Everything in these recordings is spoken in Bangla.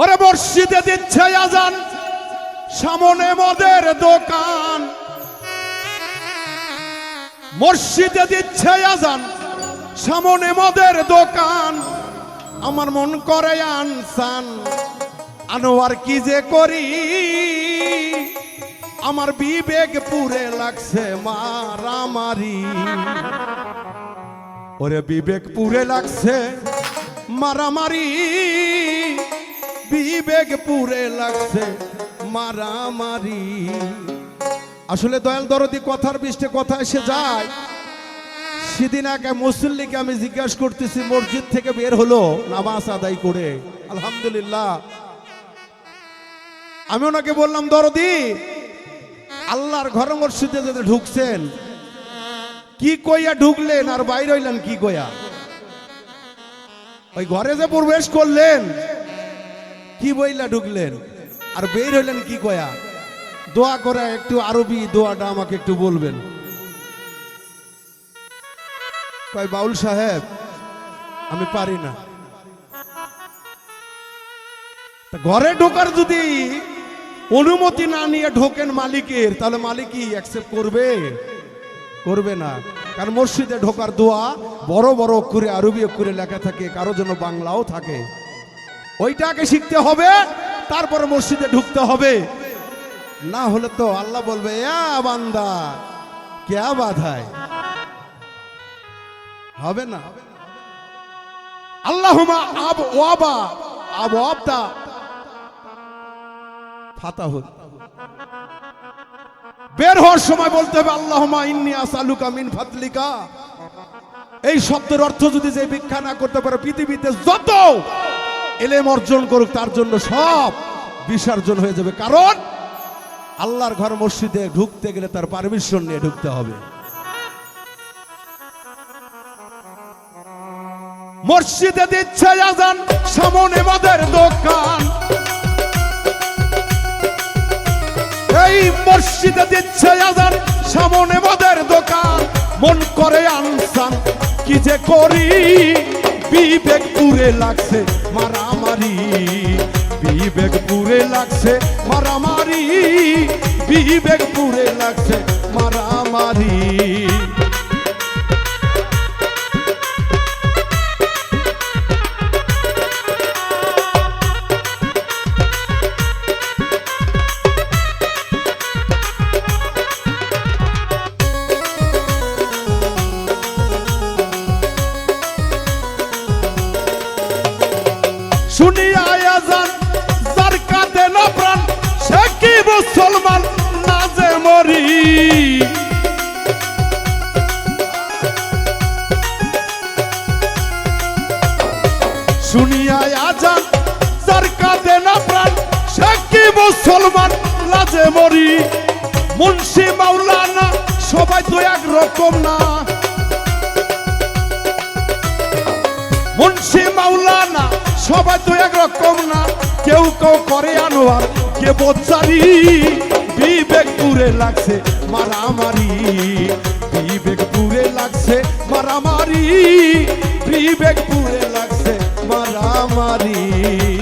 ওরে মসজিদে দিচ্ছে আজান, সামনে মদের দোকান। মসজিদে দিচ্ছে আজান, সামনে মদের দোকান। আমার মন করে আনসান, আনোয়ার কি যে করি? আমার বিবেক পুরে লাগছে মারামারি। ওরে বিবেক পুরে লাগছে মারামারি। বিবেক পুরে লাগছে মারামারি। আসলে দয়াল দরদি কথার বৃষ্টি কথা এসে যায়। সেদিন আগে মুসল্লিকে আমি জিজ্ঞাসা করতেছি, মসজিদ থেকে বের হলো, নামাজ আদায় করে। আলহামদুলিল্লাহ। আমি ওনাকে বললাম, দরদি, আল্লাহর ঘর মসজিদে যদি ঢুকছেন, কি কইয়া ঢুকলেন আর বাইরে হইলেন কি কইয়া? ওই ঘরে যে প্রবেশ করলেন কি বইলা ঢুকলেন? আর বের হইলেন কি কয়া? দোয়া করে একটু আরবি দোয়াটা আমাকে একটু বলবেন। কয়, বাউল সাহেব, আমি পারি না। ঘরে ঢোকার যদি অনুমতি না নিয়ে ঢোকেন মালিকের, তাহলে মালিক অ্যাকসেপ্ট করবে? করবে না। কারণ মসজিদে ঢোকার দোয়া বড় বড় অক্ষরে আরবি অক্ষরে লেখা থাকে, কারও জন্য বাংলাও থাকে। ওইটাকে শিখতে হবে, তারপর মসজিদে ঢুকতে হবে। না হলে তো আল্লাহ বলবে বান্দা, কে বাধায়? হবে না। আল্লাহুমা আব ওয়াবা, আব বের হওয়ার সময় বলতে হবে আল্লাহুমা ইন্নি আসালুকা মিন ফাদলিকা। এই শব্দের অর্থ যদি যে ভিক্ষা না করতে পারে, পৃথিবীতে যত এলেম অর্জন করুক, তার জন্য সব বিসর্জন হয়ে যাবে। কারণ আল্লাহর ঘর মসজিদে ঢুকতে গেলে তার পারমিশন নিয়ে ঢুকতে হবে। মসজিদে দিচ্ছে আজান, সামনে মদের দোকান। এই মসজিদে দিচ্ছে আজান, সামনে মদের দোকান। মন করে আনসান, কি যে করি, বিবেক পুরে লাগছে মারামারি বিবেক পুরে লাগছে মারামারি বিবেক পুরে লাগছে মারামারি। আজান যার কাঁদে না প্রাণ, সে কি মুসলমান? না মরি। শুনিয়া আজান, যার কাঁদে না সে কি মুসলমান? লাজে মরি। মুন্সি মাওলানা, সবাই তো এক রকম না। মুন্সি মাওলানা সবাই তো একরকম না। কেউ কেউ করে আনোয়ার, কে বোচারি বিবেক পুরে লাগছে মারামারি। বিবেক পুরে লাগছে মারামারি। বিবেক পুরে লাগছে মারামারি।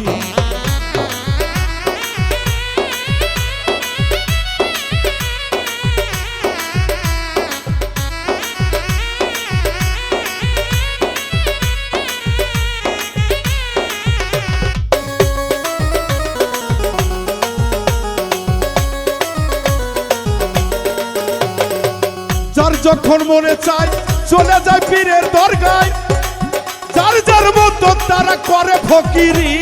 যখন মনে চায়, চলে যায় পীরের দরগায়। যার যার মতো তারা করে ফকিরি।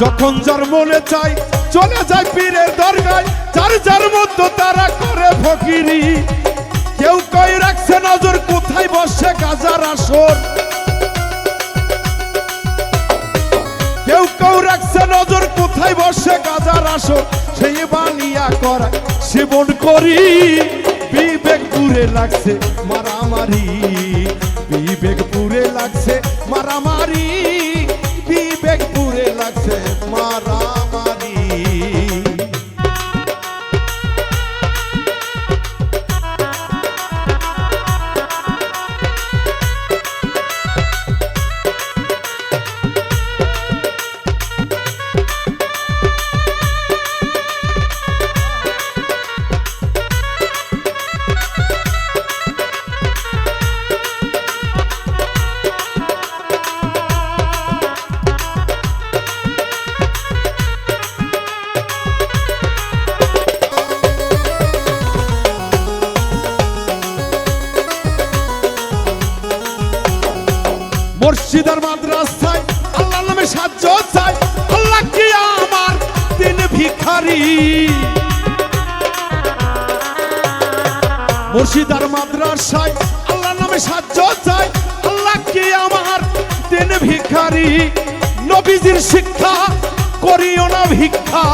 যখন যার মনে চায়, চলে যায় পীরের দরগায়, যার যার মতো তারা করে ফকিরি। কেউ কই রাখছে নজর, কোথায় বসে গাজার আসর? কোথায় বসে গাজার আসো সেই বানিয়া করা সেবন করি। বিবেক পুরে লাগছে, মারামারি। বিবেক পুরে লাগছে, মারামারি। বিবেক পুরে লাগছে, মারামারি। মসজিদের মাদ্রাসায় আল্লাহ নামে সাহায্য চাই। আল্লাহ কি আমার দিন ভিখারি? মুর্শিদার মাদ্রাসায় আল্লাহ নামে সাহায্য চাই। আল্লাহ কি আমার দিন ভিখারি? নবীজির শিক্ষা করিও না ভিক্ষা।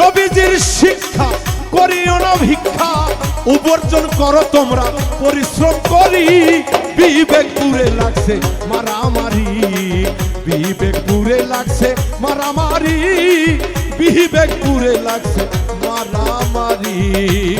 নবীজির শিক্ষা করিও না ভিক্ষা, উপার্জন করো তোমরা। পরিশ্রম করি, বিবেক পুরে লাগছে, মারামারি। বিবেক পুরে লাগছে, মারামারি। বিবেক পুরে লাগছে, মারামারি।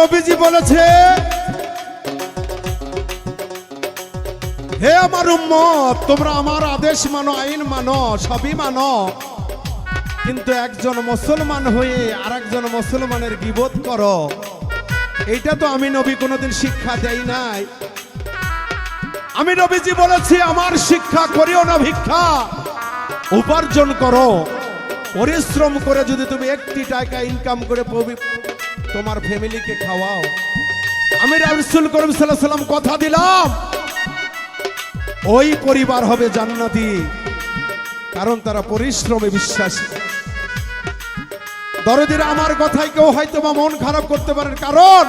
নবীজি বলেছে, হে আমার উম্মত, তোমরা আমার আদেশ মানো, আইন মানো, সবই মানো। কিন্তু একজন মুসলমান হয়ে আর একজন মুসলমানের গিবোধ করো। এইটা তো আমি নবী কোনোদিন শিক্ষা দেই নাই। আমি নবীজি বলেছি, আমার শিক্ষা করিও না ভিক্ষা। উপার্জন করো। পরিশ্রম করে যদি তুমি একটি টাকা ইনকাম করে তোমার ফ্যামিলিকে খাওয়াও। আমি রাসুল করিম সাল্লাম কথা দিলাম। ওই পরিবার হবে জান্নাতি, কারণ তারা পরিশ্রমে বিশ্বাসী। দরদিরা আমার কথায় কেউ হয়তো বা মন খারাপ করতে পারেন কারণ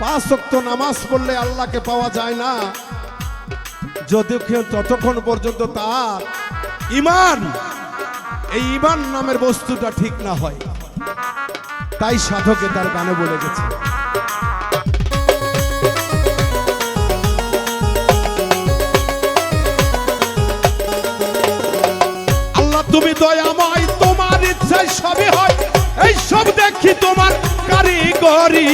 পাঁচ ওয়াক্ত নামাজ পড়লে আল্লাহকে পাওয়া যায় না। যতক্ষণ ততক্ষণ পর্যন্ত তার ইমান, এই ইমান নামের বস্তুটা ঠিক না হয়। তাই সাধকে তার গানে বলে গেছে। আল্লাহ, তুমি দয়াময়, তোমার ইচ্ছায় সবই হয়। এই সব দেখি তোমার কারিগরি।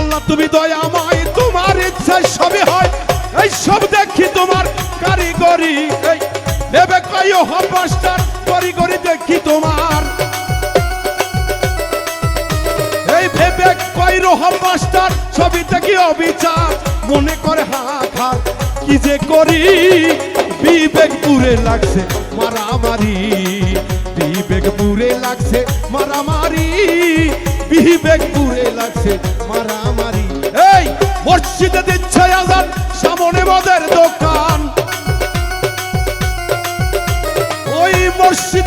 আল্লাহ, তুমি দয়াময়, তোমার ইচ্ছায় সবই হয়। এই সব দেখি তোমার কারিগরি। এই নেবে কয় মাস্টার কারিগরি দেখি তোমার। এই ভেবে কয় দেখি অবিচার। মনে করে কি যে করি? বিবেক পুরে লাগছে, মারামারি। বিবেক পুরে লাগছে, মারামারি। বিবেক পুরে লাগছে, মারামারি। এই মসজিদে দিচ্ছে সামনে মদের দোকান।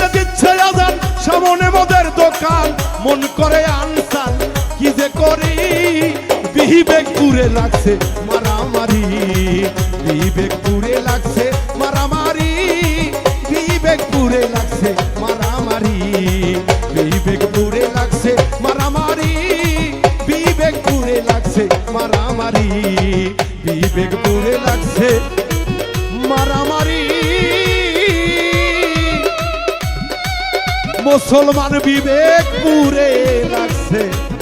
মসজিদে দিচ্ছে আজান, সামনে মদের দোকান। মন করে আনসান কি যে করি? বিবেক পুরে লাগছে, মারামারি। বিবেক পুরে লাগছে, মারামারি। বিবেক পুরে লাগছে, মারামারি। বিবেক পুরে লাগছে, মারামারি। বিবেক পুরে লাগছে, মারামারি। বিবেক পুরে লাগছে, মারামারি। মুসলমান বিবেক পুরে লাগছে।